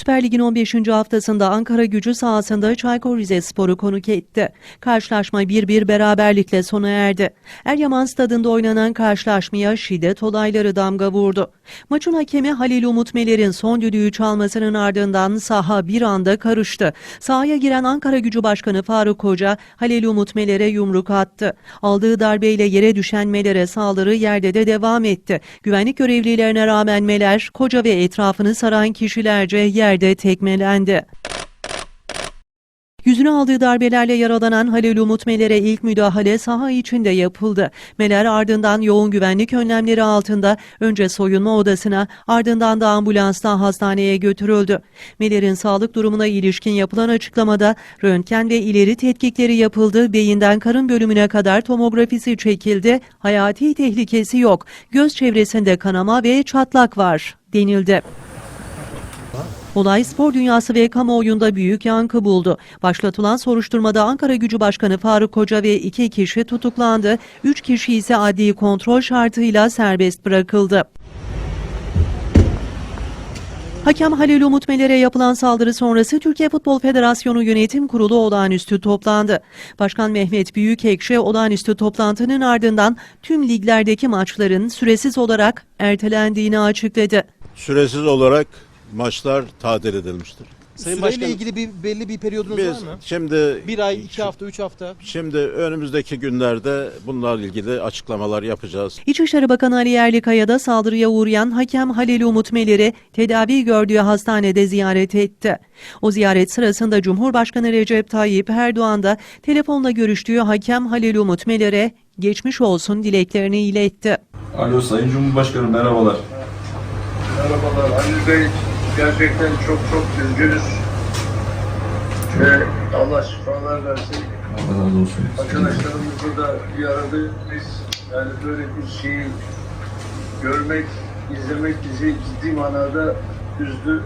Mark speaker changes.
Speaker 1: Süper Lig'in 15. haftasında Ankara gücü sahasında Çaykur Rizespor'u konuk etti. Karşılaşma 1-1 beraberlikle sona erdi. Eryaman stadında oynanan karşılaşmaya şiddet olayları damga vurdu. Maçın hakemi Halil Umut Meler'in son düdüğü çalmasının ardından saha bir anda karıştı. Sahaya giren Ankara gücü başkanı Faruk Hoca Halil Umut Meler'e yumruk attı. Aldığı darbeyle yere düşen Meler'e saldırı yerde de devam etti. Güvenlik görevlilerine rağmen Meler, Koca ve etrafını saran kişilerce yerde tekmelendi. Yüzüne aldığı darbelerle yaralanan Halil Umut Meler'e ilk müdahale saha içinde yapıldı. Meler ardından yoğun güvenlik önlemleri altında önce soyunma odasına ardından da ambulansla hastaneye götürüldü. Meler'in sağlık durumuna ilişkin yapılan açıklamada röntgen ve ileri tetkikleri yapıldı, beyinden karın bölümüne kadar tomografisi çekildi, hayati tehlikesi yok, göz çevresinde kanama ve çatlak var denildi. Olay spor dünyası ve kamuoyunda büyük yankı buldu. Başlatılan soruşturmada Ankara Gücü Başkanı Faruk Koca ve iki kişi tutuklandı. Üç kişi ise adli kontrol şartıyla serbest bırakıldı. Hakem Halil Umut Meler'e yapılan saldırı sonrası Türkiye Futbol Federasyonu Yönetim Kurulu olağanüstü toplandı. Başkan Mehmet Büyükekşi olağanüstü toplantının ardından tüm liglerdeki maçların süresiz olarak ertelendiğini açıkladı.
Speaker 2: Süresiz olarak maçlar tatil edilmiştir.
Speaker 3: Sayın
Speaker 4: Süreyle
Speaker 3: Başkanım,
Speaker 4: ilgili bir belli bir periyodunuz
Speaker 2: Biz
Speaker 4: var mı?
Speaker 2: şimdi
Speaker 4: Bir ay, iki hafta, üç hafta.
Speaker 2: şimdi önümüzdeki günlerde bunlarla ilgili açıklamalar yapacağız.
Speaker 1: İçişleri Bakanı Ali Yerlikaya da saldırıya uğrayan hakem Halil Umut Meler'i tedavi gördüğü hastanede ziyaret etti. O ziyaret sırasında Cumhurbaşkanı Recep Tayyip Erdoğan da telefonla görüştüğü hakem Halil Umut Meler'e geçmiş olsun dileklerini iletti.
Speaker 5: Alo Sayın Cumhurbaşkanım merhabalar.
Speaker 6: Merhabalar Halil Bey. Gerçekten çok çok üzgünüz. Ve Allah şifalar versin.
Speaker 5: Allah razı olsun.
Speaker 6: Arkadaşlarımızla da bir arada biz yani böyle bir şeyi görmek, izlemek bizi ciddi manada üzdü.